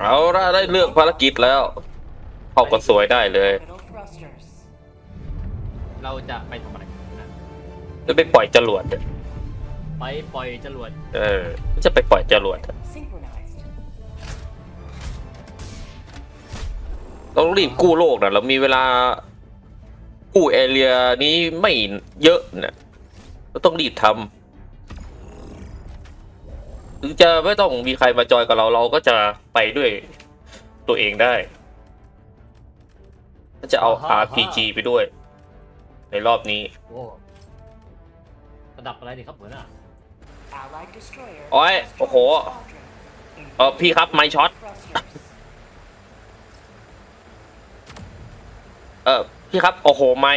เอาละได้เลือกภารกิจแล้ว เข้าก็สวยได้เลย Orbital thrusters. เราจะไปทำอะไรนะจะไปปล่อยจรวด ไปปล่อยจรวดเออ จะไปปล่อยจรวด Synchronized. ต้องรีบกู้โลกนะเรามีเวลา กู้แอเรียนี้ไม่เยอะนะเราต้องรีบทำ ถึงจะไม่ต้องมีใครมาจอยกับเราเราก็จะไปด้วยตัวเองได้ ก็จะเอา RPG ไปด้วย ในรอบนี้โอ้ระดับอะไรนี่ครับหัวหน้า Allied destroyer. โอ้ยโอ้โห Squadron. เออพี่ครับไมช็อต Thrusters. เออพี่ครับโอ้โห ไม่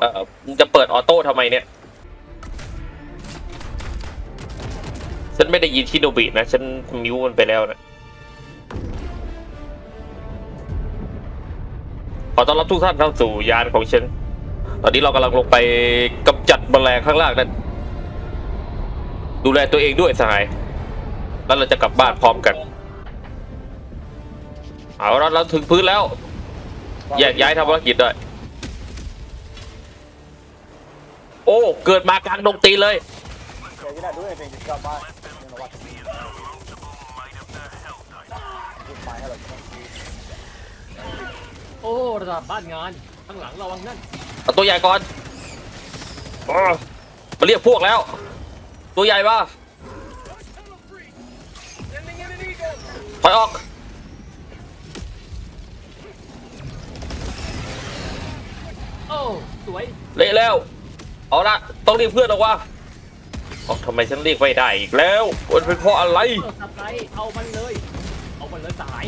เออมึงจะเปิดออโต้ทำไมเนี่ย ฉันไม่ได้ยินชิโนบินะ ฉันมิวมันไปแล้วนะ ขอต้อนรับทุกท่านเข้าสู่ยานของฉัน ตอนนี้เรากำลังลงไปกำจัดแมลงข้างล่างนั้น ดูแลตัวเองด้วยสหาย แล้วเราจะกลับบ้านพร้อมกัน เอาละเราถึงพื้นแล้ว แยกย้ายทำภารกิจด้วย โอ้ เกิดมากลางดงตีเลย Yeah, you're not doing anything. Just got by. โอ้ระดับบ้านงานข้างหลังระวังนั่นเอาตัวใหญ่ก่อนอ้อมาเรียกพวกแล้ว ตัวใหญ่ปะถอยออก โอ้สวยเละแล้ว เอาละต้องเรียกเพื่อนออกว่าอ๋อทำไมฉันเรียกไม่ได้อีกแล้วมันเป็นเพราะอะไร เออสไลด์เอามันเลย เอามันเลยสหาย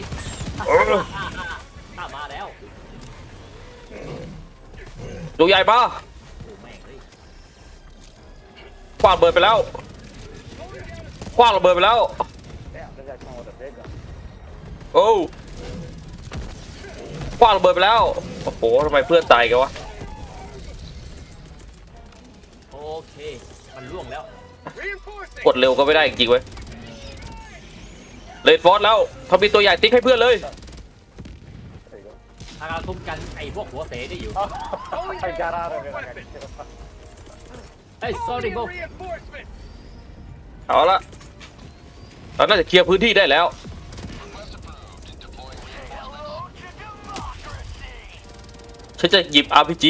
เออข้า ตัวใหญ่ปะโอ้แม่งเลยคว้างระเบิดไปแล้วคว้างระเบิดไปแล้ว damn, this guy's coming with a big gun. โอ้คว้างระเบิดไปแล้ว โอ้โหทำไมเพื่อนตายกันวะ โอเค มันล่วงแล้ว กดเร็วก็ไม่ได้จริงๆเว้ยเลดฟอร์สแล้วทำมีตัวใหญ่ติ๊กให้เพื่อนเลย There you go. ทางการคุมกันไอ้พวกหัวเสได้อยู่ I got out of it. Like I did. เฮ้ย sorry bro เอาละเราน่าจะเคลียร์พื้นที่ได้แล้ว ฉันจะหยิบ RPG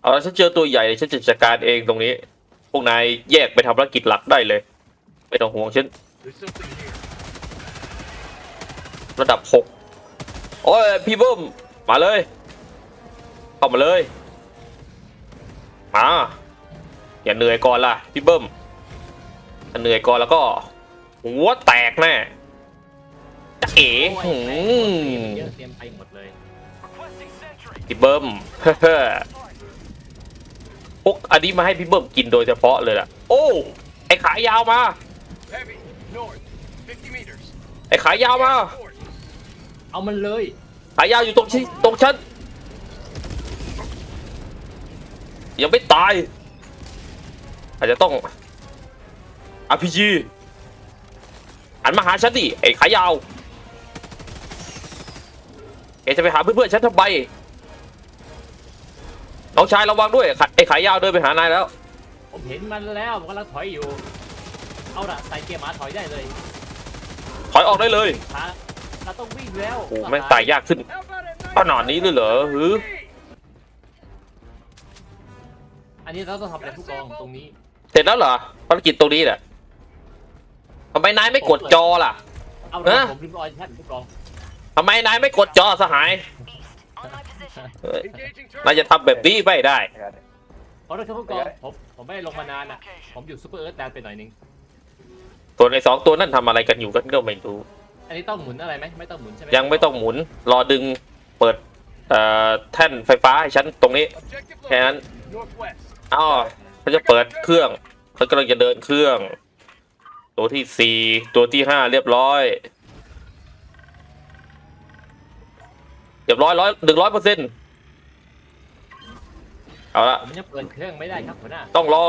เอาละฉันเจอตัวใหญ่เลยฉันจะจัดการเองตรงนี้ พวกนายแยกไปทำภารกิจหลักได้เลย ไม่ต้องห่วงฉัน ระดับหกโอ้ย พี่เบิ้มมาเลย เข้ามาเลย มา อย่าเหนื่อยก่อนล่ะ พี่เบิ้มถ้าเหนื่อยก่อนแล้วก็ หัวแตกแน่จะเอ๋โอ้ยหืแม่งมเยอะเตรียมไปหมดเลยพี่เบิ้มพวกอันนี้มาให้พี่เบิ้มกินโดยเฉพาะเลยล่ะ โอ้ ไอขายาวมา Heavy, north, 50 meters. ไอขายาวมา Forward. เอามันเลย ขายาวอยู่ตรงชิตรงฉันยังไม่ตาย อาจจะต้อง RPG หันมาหาฉันดิไอ้ขายาวแกจะไปหาเพื่อนๆฉันทำไมน้องชายระวังด้วยไอ้ขายาวเดินไปหานายแล้ว ผมเห็นมันแล้วมันกำลังถอยอยู่ เอาละใส่เกียร์หมาถอยได้เลย ถอยออกได้เลยขา เราต้องวิ่งแล้วโอ้แม่งตายยากขึ้น How about at night? ขนาดนี้เลยเหรอหืออันนี้เราต้องทำอะไรผู้กองตรงนี้ เสร็จแล้วเหรอภารกิจตรงนี้แหละทำไมนายไม่กดจอล่ะ เอาฮะละผมริมออยท่านผู้กองทำไมนายไม่กดจอสหายเฮ้ย Engaging นายจะทำแบบนี้ไม่ได้ I got it. เพราะนั่นคือผู้กองผมผมไม่ได้ลงมานานอะ ผมอยู่ซูเปอร์เอิร์ธแดนไปหน่อยนึงส่วนไอ้สองตัวนั่นทำอะไรกันอยู่กันก็ไม่รู้ อันนี้ต้องหมุนอะไรไหมไม่ต้องหมุนใช่ไหมยังไม่ต้องหมุน รอดึงเปิดเอ่อแท่นไฟฟ้าให้ฉันตรงนี้ Objective แค่นั้น located. Northwest. อ้าวเขาจะเปิดเครื่องเขากำลังจะเดินเครื่อง ตัวที่สี่ตัวที่ห้าเรียบร้อยเรียบร้อยร้อยหนึ่งร้อยเปอร์เซ็นต์เอาละผมยังเปิดเครื่องไม่ได้ครับหัวหน้าต้องรอ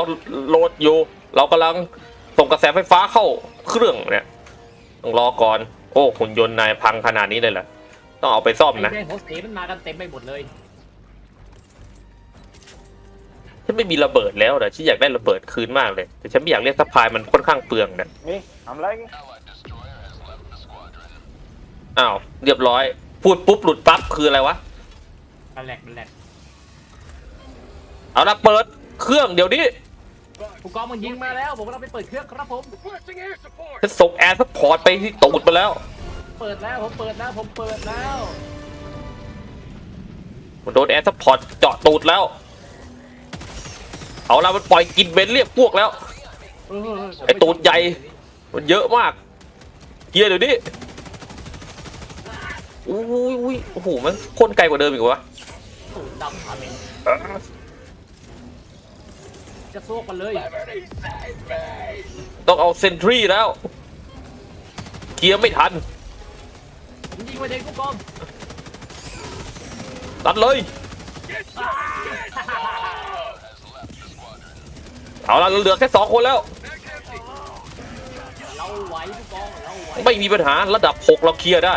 โหลดอยู่ เรากำลังส่งกระแสไฟฟ้าเข้าเครื่องเนี่ย ต้องรอก่อนโอ้หุ่นยนต์นายพังขนาดนี้เลยเหรอต้องเอาไปซ่อมไอ้นะแม่งโฮสเตสมันมากันเต็มไปหมดเลยฉันไม่มีระเบิดแล้วนะฉันอยากได้ระเบิดคืนมากเลย แต่ฉันไม่อยากเรียกซัพพลายมันค่อนข้างเปลืองนะ Me? I'm lagging? อ้าวเรียบร้อย พูดปุ๊บหลุดปั๊บคืออะไรวะมันแหลกมันแหลกเอาละเปิดเครื่องเดี๋ยวนี้ ผู้กองมันยิงมาแล้ว ผมกำลังไปเปิดเครื่องครับผม Requesting air support. ฉันส่งแอร์ซัพพอร์ตไปที่ตูดมาแล้ว เปิดแล้วผมเปิดแล้วผมเปิดแล้วมันโดนแอร์ซัพพอร์ตเจาะตูดแล้ว เอาละมันปล่อยกินเบนเรียกพวกแล้ว เออผมไอ้ตูดใหญ่ มันเยอะมากเกียร์เดี๋ยวนี้อุ้ยอุ้ยโอ้โหมันคนไกลกว่าเดิมอีกวะตูดดำขาเป็น จะโซกมันเลย Liberty save me. ต้องเอาเซนทรีแล้วเกียร์ไม่ทันผมยิงไปเด็กผู้กองตัดเลย Get shot. Get shot. เอาละเหลือแค่สองคนแล้ว Mag's empty. เราไหวผู้กองเราไหวไม่มีปัญหาระดับหกเราเคลียร์ได้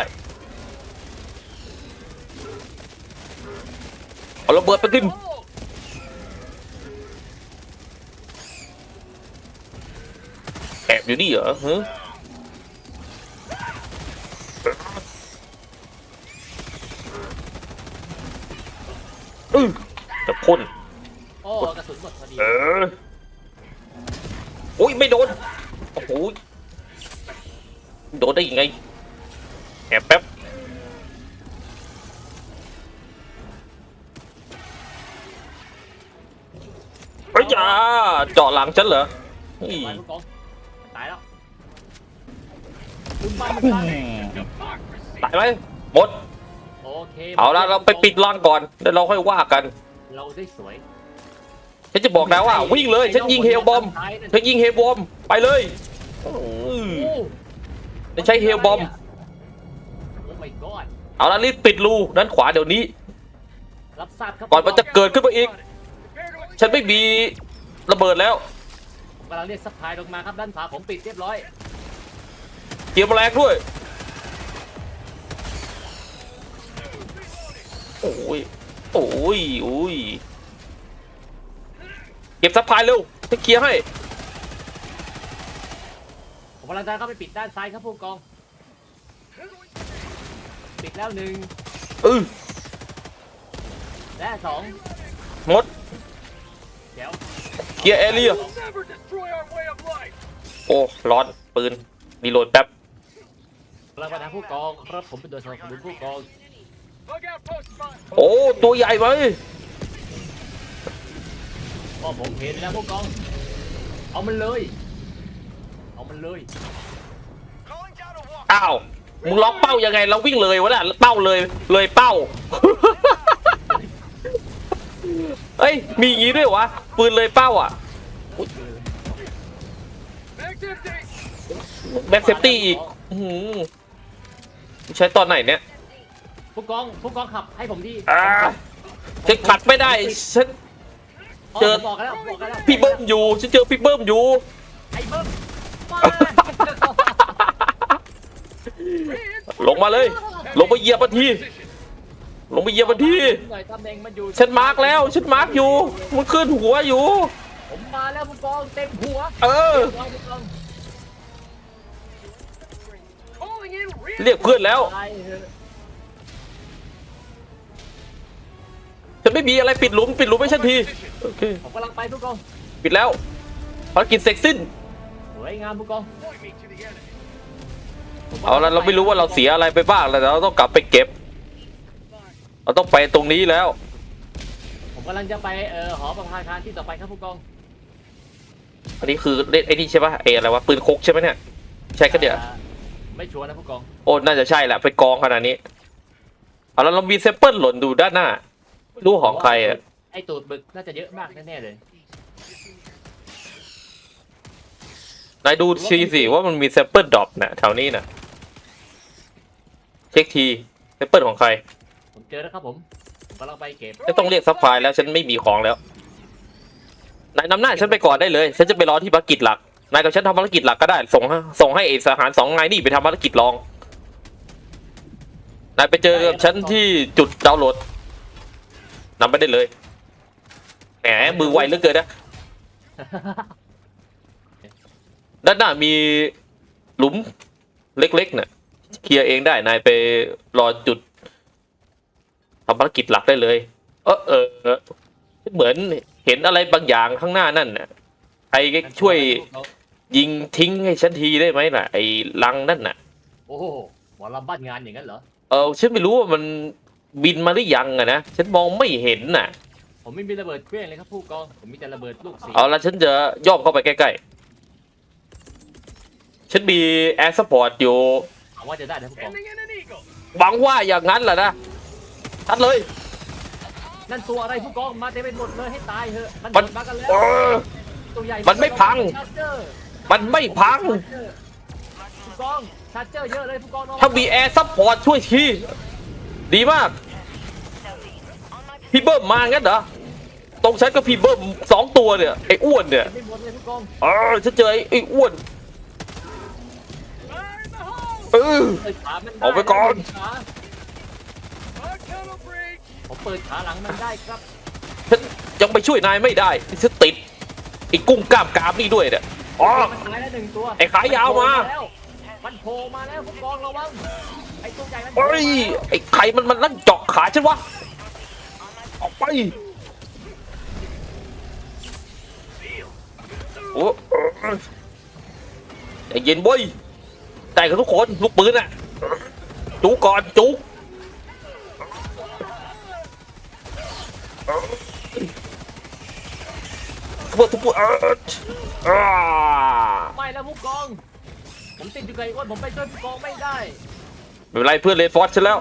เอาระเบิดไปกิน Oh, แอบอยู่นี่เหรอฮะอื้อจะพ่นโอ้กระสุนหมดพอดีเออโอ้ยไม่โดน โอ้โหโดนได้ยังไง แอบแป๊บเฮ้ยจ้าเจาะหลังฉันเหรอ นี่ไหวผู้กอง ตายตายไหมหมดโอเคเอาละเราไปปิดรังก่อนแล้วเราค่อยว่ากันเราได้สวยฉันจะบอกนะว่า วิ่งเลยฉันยิงเฮลบอมฉันยิงเฮลบอมไปเลยอื้อโอ้ฉันใช้เฮลบอมโอ้ my god เอาละรีบปิดรูด้านขวาเดี๋ยวนี้รับทราบครับก่อนมันจะเกิดขึ้นมาอีก Prepare to ฉันไม่มีระเบิดแล้วผมกำลังเรียกซัพพลายลงมาครับด้านขวาผมปิดเรียบร้อย เกียร์แมลงด้วย โอ้ย โอ้ย โอ้ย เก็บซัพพลายเร็วจะเคลียร์ให้ ผมกำลังจะเข้าไปปิดด้านซ้ายครับผู้กอง ปิดแล้วหนึ่งอือและสองหมด เดี๋ยวเคลียร์แอเรีย We'll never destroy our way of life. โอ้ ร้อน ปืนรีโหลดแป๊บกำ ลังไปทางผู้กองครับผมเป็นโดยสนับสนุนผู้กอง Bug out post spot. โอ้ตัวใหญ่ไหมก็ผมเห็นแล้วผู้กอง เอามันเลย เอามันเลย Calling down a walk. อ้าวมึงล็อกเป้ายังไงเราวิ่งเลยวะน่ะเป้าเลยเลยเป้าเฮ้ยมีอย่างงี้ด้วยวะปืนเลยเป้าอะ Mag's empty. แบ็กเซฟตี้อีก อื้อหือ ใช้ตอนไหนเนี่ยผู้กองผู้กองขับให้ผมที่อ่าฉันขัดไม่ได้ฉัน เจอ ผมบอกกันแล้วบอกกันแล้วพี่เบิ้มอยู่ฉันเจอพี่เบิ้มอยู่ ไอ้เบิ้มมาลงมาเลย ลงไปเหยียบมันที ลงไปเหยียบมันที หน่อยตำแหน่งมันอยู่ฉันมาร์กแล้วฉันมาร์กอยู่ มันขึ้นหัวอยู่ ผมมาแล้วผู้กองเต็มหัวเออ ผู้กองผู้กอง เรียกเพื่อนแล้วตายเถอะฉันไม่มีอะไรปิดหลุมปิดหลุมให้ฉันที โอเค ผมกำลังไปผู้กองปิดแล้วภารกิจเสร็จสิ้น สวยงามผู้กอง Point me to the enemy. เอาละเราไม่รู้ว่าเราเสียอะไรไปบ้างแต่เราต้องกลับไปเก็บ เราต้องไปตรงนี้แล้ว ผมกำลังจะไปเอ่อหอประภาคารที่ต่อไปครับผู้กองอันนี้คือเล่นไอ้นี่ใช่ปะไอ้อะไรวะปืนคกใช่ไหมเนี่ย ใช่ก็เดี๋ยว อ่า ไม่ชัวร์นะผู้กอง โอ้น่าจะใช่แหละเป็นกองขนาดนี้เอาแล้วเรามีเซปเปิลหล่นดูด้านหน้าไม่รู้ของใครอะไอ้ตูดบึกน่าจะเยอะมากแน่ๆเลย นายดูทีสิว่ามันมีเซปเปิลดรอปนะแถวนี้น่ะเช็คทีเซปเปิลของใครผมเจอแล้วครับผมผมกำลังไปเก็บจะต้องเรียกซัพพลายแล้วฉันไม่มีของแล้วนายนำหน้าฉันไปก่อนได้เลย ฉันจะไปรอที่บักกิจหลัก นายกับฉันทำภารกิจหลักก็ได้ ส่งให้ส่งให้ไอ้สหารสองนายนี่ไปทำภารกิจรอง นายไปเจอกับฉันที่จุดดาวน์โหลดนำไปได้เลย แหมมือไวเหลือเกินนะ ด้านหน้ามีหลุมเล็กๆเนี่ยเคลียร์เองได้ นายไปรอจุดทำภารกิจหลักได้เลย เออเออเหมือนเห็นอะไรบางอย่างข้างหน้านั่นน่ะใครช่วย ยิงทิ้งให้ฉันทีได้ไหมล่ะ ไอ้ลังนั่นน่ะ โอ้โหหมอลำบ้านงานอย่างนั้นเหรอ เออฉันไม่รู้ว่ามันบินมาหรือยังอะนะ ฉันมองไม่เห็นน่ะ ผมไม่มีระเบิดเครื่องเลยครับผู้กอง ผมมีแต่ระเบิดลูกสีเอาละฉันจะย่องเข้าไปใกล้ๆ ฉันมีแอร์สปอร์ตอยู่หวังว่าจะได้นะผู้กอง Ending in an eagle. หวังว่าอย่างนั้นแหละนะทัดเลย นั่นตัวอะไรผู้กอง มาเต็มไปหมดเลยให้ตายเถอะ มันมันมากันแล้วเออ ตัวใหญ่มันไม่พังชาร์เจอร์ มันไม่พัง ผู้กองชาร์เจอร์เยอะเลยผู้กองถ้ามีแอร์ซัพพอร์ตช่วยทีดีมาก พี่เบิ้มมางั้นเหรอ ตรงฉันก็พี่เบิ้มสองตัวเนี่ย ไอ้อ้วนเนี่ยไม่หมดเลยผู้กองเออฉันเจอไอ้ไอ้อ้วน Fire in the hole. เออ เปิดขามันด้เอาไปก่อน ขา Hard tunnel breach. ผมเปิดขาหลังมันได้ครับ ฉันยังไปช่วยนายไม่ได้ฉันติดไอ้กุ้งกล้ามกรามนี่ด้วยเนี่ย อ๋อ มันตายแล้วหนึ่งตัวไอ้ขายาวมา มันโผล่มาแล้วผู้กองระวัง ไอ้ตัวใหญ่มันโผล่เฮ้ยไอ้ไข่มันมันนั่งเจาะขาฉันวะ ออกไป โอ้เออใจเย็นเว้ยแต่กับทุกคน ลูกปืนอะ จุกก่อน จุก ทุบทุบเอออ่าไม่แล้วผู้กอง ผมติดอยู่กับไอ้อ้วนผมไปช่วยผู้กองไม่ได้ไม่เป็นไรเพื่อนเลนฟอร์ดฉันแล้ว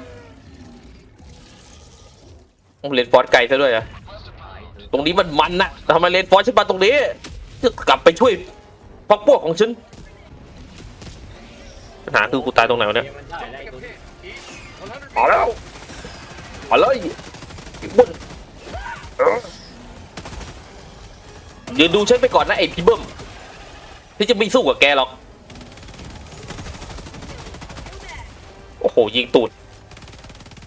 เลนฟอร์ดไกลซะด้วยอะตรงนี้มันมันนะทำไมเลนฟอร์ดฉันมาตรงนี้จะกลับไปช่วยพักพวกของฉันปัญหาคือกูตายตรงไหนวะเนี่ยมันได้แล้วไอ้ตัว East. 100เอาแล้วเอาเลยไอ้อ้วน เออยืนดูฉันไปก่อนนะไอ้พี่เบิ้มที่จะไม่สู้กับแกหรอก โอ้โห ยิงตูด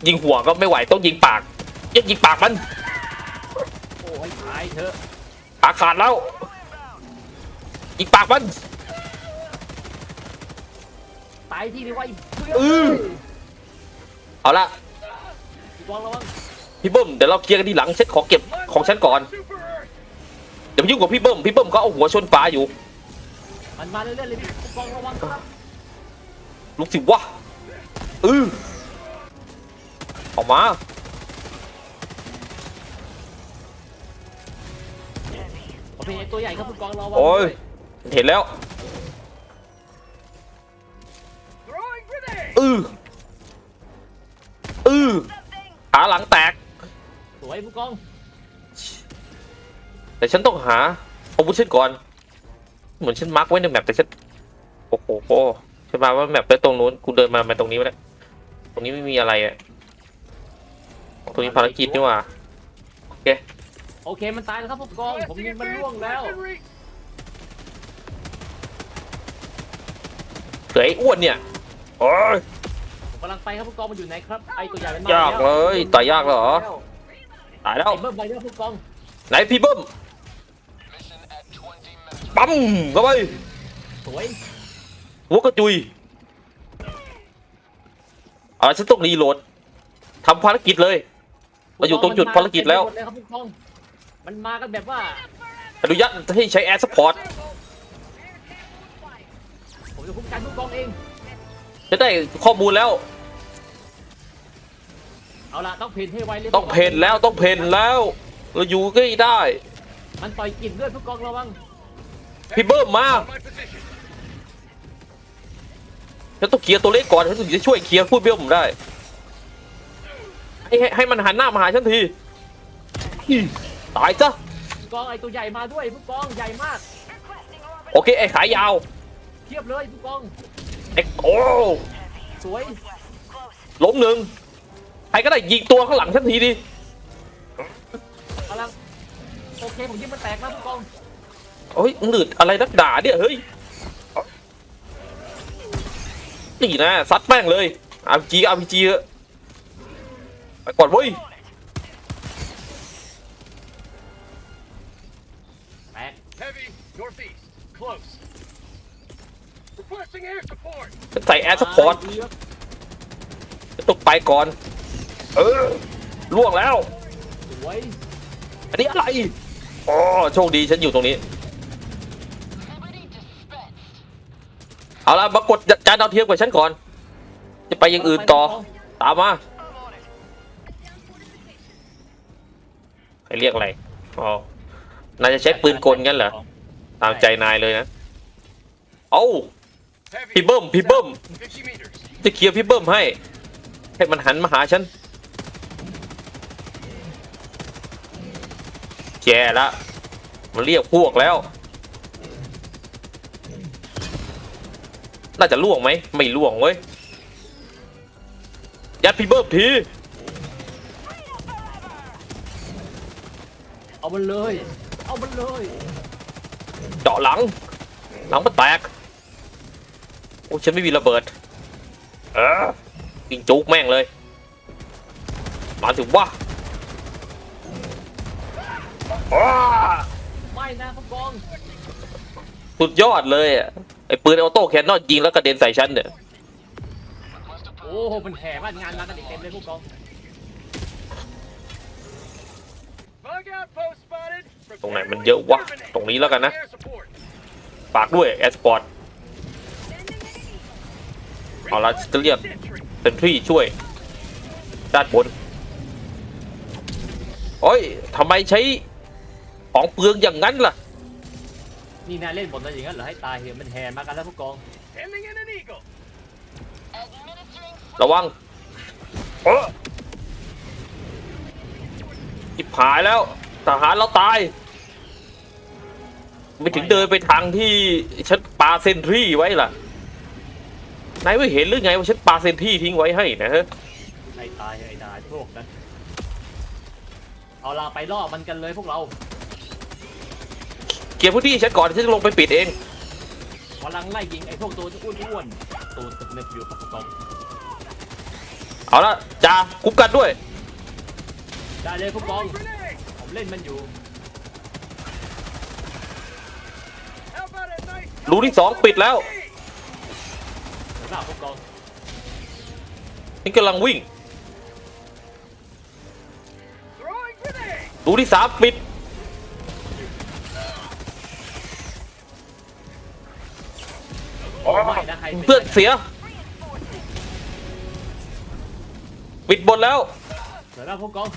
ยิงหัวก็ไม่ไหวต้องยิงปากยังยิงปากมัน โอ้ยตายเถอะปากขาดแล้ว ยิงปากมัน ตายที่นี่ไว้เพื่อือเอาละผู้กองระวังพี่เบิ้มเดี๋ยวเราเคลียร์กันทีหลังฉันขอเก็บของฉันก่อน Super Earth. เดี๋ยวไปยุ่งกับพี่เบิ้มพี่เบิ้มก็เอาหัวชนฟ้าอยู่ มันมาเรื่อยๆเลยพี่ผู้กองระวังครับลุกสิวะเออออกมาผมเป็นไอ้ตัวใหญ่ครับผู้กองระวังโอ้ยด้วยเห็นแล้ว Throwing grenade. อืออือขาหลังแตกสวยผู้กอง แต่ฉันต้องหาอาวุธฉันก่อน เหมือนฉันมาร์กไว้ในแมปแต่ฉันโอ้โหโอ้ฉันมาว่าแมปไปตรงนู้นกูเดินมามาตรงนี้ไม่ได้ตรงนี้ไม่มีอะไรอะตรงนี้ภารกิจนี่หว่าโอเคมันตายแล้วครับผู้กองผม Blasting ยิงมัน advanced ล่วงแล้ว weaponry. เหลือไอ้อ้วนเนี่ยโอ้ยผมกำลังไปครับผู้กองมันอยู่ไหนครับไอ้ตัวใหญ่มันมายากเลยตายยากเหรอตายแล้วไอ้เบิ้มไปแล้วผู้กองไหนพี่เบิ้ม ปั๊มเข้าไปสวยหัวกระจุยเอาละฉันต้องรีโหลดทำภารกิจเลยมาอยู่ตรงจุดภารกิจแล้ว มันมาเต็มไปหมดเยครับผู้กองมันมากันแบบว่า อนุญาตให้ใช้แอร์สปอร์ตผมจะคุ้มกันผู้กองเอง จะได้ข้อมูลแล้ว เอาละต้องเพนให้ไวเลยต้องเพนแล้วต้องเพนแล้ว เราอยู่ใกล้ได้ มันต่อยกินด้วยผู้กองระวัง พี่เบิ้มมา On my position. ฉันต้องเคลียร์ตัวเล็กก่อนฉันถึงจะช่วยเคลียร์ผู้เบี้ยวผมได้ ให้ให้ให้มันหันหน้ามาหาฉันทีอีตายซะ ผู้กองไอ้ตัวใหญ่มาด้วยผู้กองใหญ่มากโอเคไอ้ขายาวเทียบเลยผู้กองไอ้โอ้สวยล้มหนึ่งใครก็ได้ยิงตัวข้างหลังฉันทีดิกำลังโอเคผมยิงมันแตกนะผู้กอง โอ้ยหนืดอะไรนักด่าเนี่ยเฮ้ยนี่นะซัดแม่งเลยอาร์พีจีอาร์พีจีไปก่อนเว้ยแตก Heavy, northeast. Close. Requesting air support. ฉันใส่แอร์สปอร์ตเลือกฉันต้องไปก่อน เออล่วงแล้วสวยอันนี้อะไรอ๋อโชคดีฉันอยู่ตรงนี้ เอาละมากดจานดาวเทียมกับฉันก่อน จะไปยังอื่นต่อ ตามมาใครเรียกอะไรอ๋อนายจะใช้ปืนกลงั้นเหรอ ตามใจนายเลยนะ เอ้าพี่เบิ้มพี่เบิ้มจะเคลียร์พี่เบิ้มให้ ให้มันหันมาหาฉันแย่ละมันเรียกพวกแล้ว น่าจะล่วงไหมไม่ล่วงเว้ยยัดพี่เบิ้มทีเอามันเลย เอามันเลยเจาะหลัง หลังมันแตก โอ้ฉันไม่มีระเบิด เออยิงจุกแม่งเลย มาถึงว่าอ้าไม่นะผู้กองสุดยอดเลยอะไอ้ปืนออโต้แคนนอนยิงแล้วกระเด็นใส่ฉันเนี่ยโอ้โหมันแห่มากงานมากันอีกเต็มเลยผู้กองตรงไหนมันเยอะวะ ตรงนี้แล้วกันนะฝากด้วยแอสปอร์ตเอาละจะเรียก Sentry. เซนทรีช่วยด้านบนโอ้ยทำไมใช้ของเปลืองอย่างนั้นล่ะ นี่นายเล่นบทอะไรอย่างนั้นเหรอให้ตายเหรอะมันแห่มากันแล้วผู้กอง Sending in an eagle. ระวังเออจิบหายแล้ว ทหารเราตาย ไม่ถึงเดินไปทางที่ฉันปาเซนทรีไว้ล่ะ นายไม่เห็นหรือไงว่าฉันปาเซนทรีทิ้งไว้ให้นะฮะให้ตายให้ตายพวกนั้นเอาลาไปล่อมันกันเลยพวกเรา เกียร์พื้นที่ฉันก่อนฉันจะลงไปปิดเองกำลังไล่ยิงไอ้พวกตัวอ้วนๆตัวตึกนึกอยู่กับผู้กองเอาละจ่าคุ้มกันด้วยได้เลยผู้กอง Grenade. ผมเล่นมันอยู่ How about a nice รูที่สองปิดแล้วเดี๋ยวหน้าผู้กองฉันกำลังวิ่ง throwing grenade. รูที่สามปิด เพื่อนเสียปิดบนแล้วเดี๋ยวหน้าผู้กอง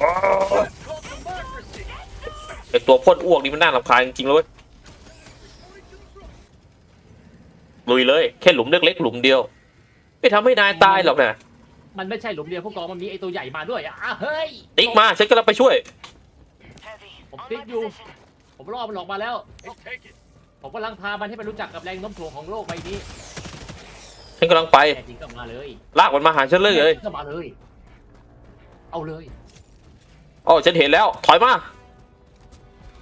Called democracy. ไอตัวพ่นอ้วกนี่มันน่ารำคาญจริงๆเลยเว้ยลุยเลย แค่หลุมเล็กๆหลุมเดียว ไม่ทำให้นายตายหรอกนะมันไม่ใช่หลุมเดียวผู้กองมันมีไอ้ตัวใหญ่มาด้วยอะอะเฮ้ยติ๊กมาฉันกำลังไปช่วย ผมติ๊กอยู่ ผมรอมันออกมาแล้ว Hey, take it. ผมกำลังพามันให้มันรู้จักกับแรงโน้มถ่วงของโลกใบนี้ฉันกำลังไป แน่จริงก็มาเลยลากมันมาหาฉันเลยเลยก็มาเลย เอาเลย อ๋อฉันเห็นแล้ว ถอยมา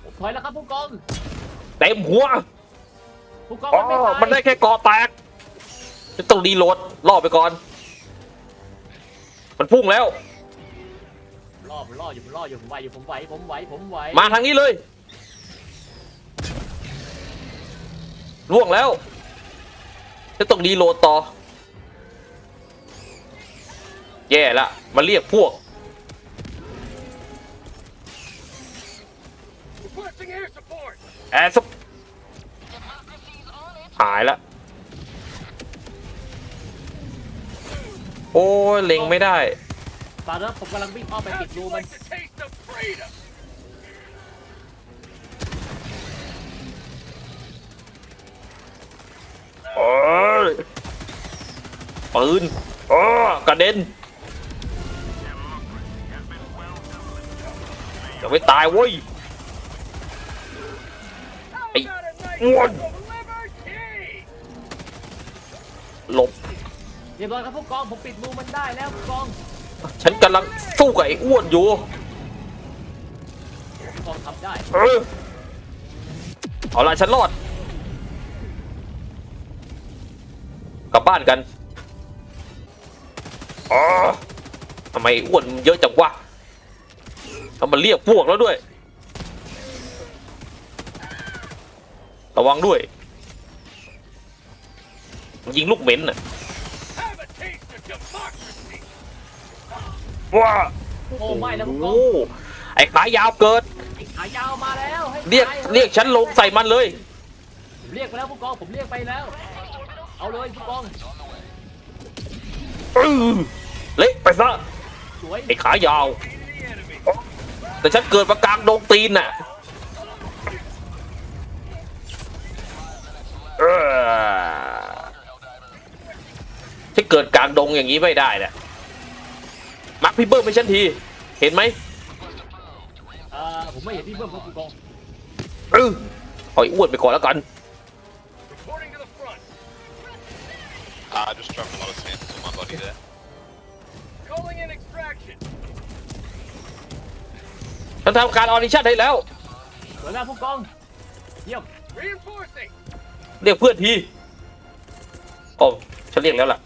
ผมถอยแล้วครับผู้กอง เต็มหัว ผู้กองอ๋อ มันไม่ตายมันได้แค่กอแตกฉันต้องรีโหลดล่อไปก่อน มันพุ่งแล้ว รอผมรออยู่ผมรออยู่ผมไหวอยู่ผมไหวผมไหวผมไหวมาทางนี้เลย ล่วงแล้วจะต้องรีโหลดต่อ แย่ละมาเรียกพวก Requesting air support. แอร์ซับหายละ โอ้ยเล็งไม่ได้ ตอนนั้นผมกำลังวิ่งอ้อมไปปิด How'd รู you มัน โอ้ยปืนโอ้กระเด็นจะไม่ตายเว้ย How Hey, about a nice one. cup of liberty? หลบเรียบร้อยครับผู้กองผมปิดรูมันได้แล้วผู้กองฉันกำลังสู้กับไอ้อ้วนอยู่กองทำได้เออเอาละฉันรอด ลับบ้านกันอ๋อทำไมอ้วนมันเยอะจังวะทำมันเรียกพวกแล้วด้วย ระวังด้วย ยิงลูกเหม็นน่ะ Have a taste of democracy. ว้าโอ้ไม่นะผู้กโอ้องโหไอ้ขายาวเกิดไอ้ขายาวมาแล้วให้เรียกตาเรียกฉันลงใส่มันเลยผมเรียกไปแล้วผู้กองผมเรียกไปแล้ว เอาเลยผู้กองอื้อเละไปซะสวยไอ้ขายาว Be the enemy. แต่ฉันเกิดมากลางดงตีนน่ะเออฉันเกิดกลางดงอย่างนี้ไม่ได้น่ะมักพี่เบิ้มให้ฉันที เห็นไหมเอ่อผมไม่เห็นพี่เบิ้มครับผู้กองเออเอาไอ้อ้วนไปก่อนแล้วกัน I just dropped a lot of samples on my body there. Calling in extraction. ฉันทำการออดิชั่นให้แล้ว สวยงามผู้กอง เยี่ยม Reinforcing. เรียกเพื่อนทีโอ้ฉันเรียกแล้วล่ะ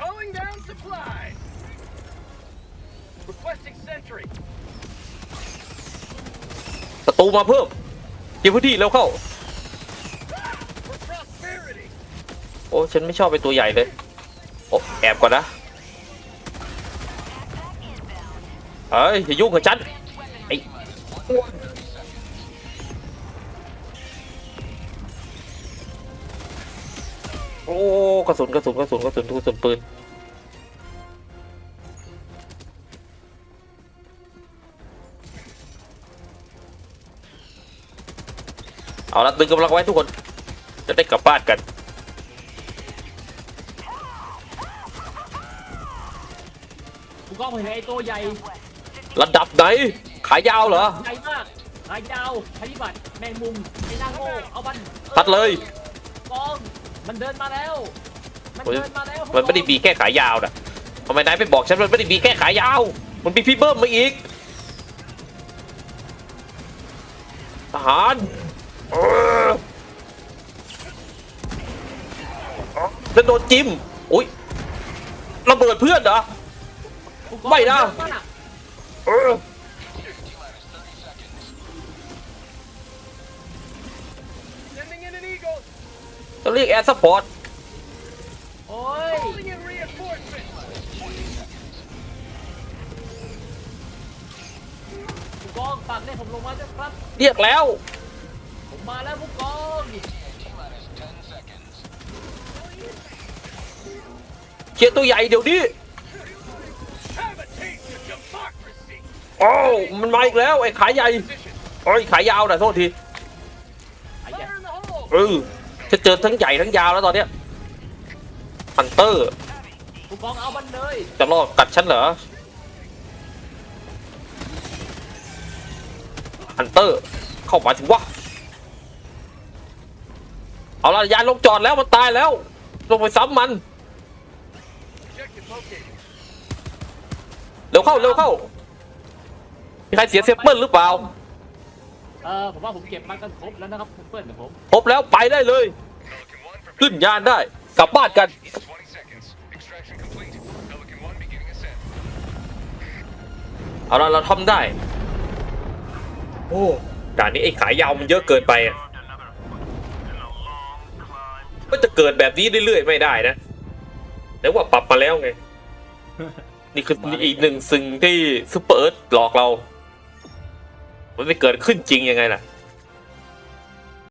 Calling down supply. Requesting sentry. ศัตรูมาเพิ่มเก็บพื้นที่แล้วเข้า For prosperity. โอ้ฉันไม่ชอบไปตัวใหญ่เลยโอ้แอบก่อนนะเอ้ยอย่ายุ่งกับฉันไอ้โอ้กระสุนกระสุนกระสุนกระสุนกระสุนปืนเอาละตึงกำลังไว้ทุกคน จะได้กลับบ้านกัน ผู้กองผมเห็นไอ้ตัวใหญ่ระดับไหน ขายาวเหรอ ใหญ่มากขายาวภัยพิบัติแมงมุมไอ้นางโง่เอามันตัดเลยกองมันเดินมาแล้ว มันโอ้ยเดินมาแล้วผู้กองมันไม่ได้มีแค่ขายาวนะทำไมนายไม่บอกฉันมันไม่ได้มีแค่ขายาว มันมีพี่เบิ้มมาอีกทหารเออแล้วโดนจิ้มอุ้ยระเบิดเพื่อนเหรอผู้กอง ไม่นะเยอมากเออ Sending in an eagle. ต้องเรียกแอร์ซัพพอร์ตโอ้ย Calling in reinforcements. ผู้กองฝากให้ผมลงมาด้วยครับ เรียกแล้ว ผมมาแล้วผู้กองเคลียร์ตัวใหญ่เดี๋ยวนี้ โอ้วมันมาอีกแล้วไอ้ขายใหญ่โอ้ยขายยาวนะโทษทีไอ้เหี้ยเออจะเจอทั้งใหญ่ทั้งยาวแล้วตอนเนี้ยฮันเตอร์ผู้กองเอามันเลยจะรอกัดฉันเหรอฮันเตอร์เข้ามาถึงวะเอาละยานลงจอดแล้วมันตายแล้ว ลงไปซ้ำมัน เร็วเข้าเร็วเข้า มีใครเสียเซฟเปิลหรือเปล่า เออผมว่าผมเก็บมากันครบแล้วนะครับเพื่อนๆผมพบแล้วไปได้เลยขึ้นยานได้ กลับบ้านกัน20 seconds. Extraction complete. Pelican 1 beginning ascent. เอาละเราทำได้ โอ้ด่านนี้ไอ้ขายาวมันเยอะเกินไปอะก็จะเกิดแบบนี้เรื่อยๆไม่ได้นะแต่ว่าปรับมาแล้วไง นี่คืออีกหนึ่งสิ่งที่ซูเปอร์เอิร์ธหลอกเรา มันไม่เกิดขึ้นจริงยังไงล่ะ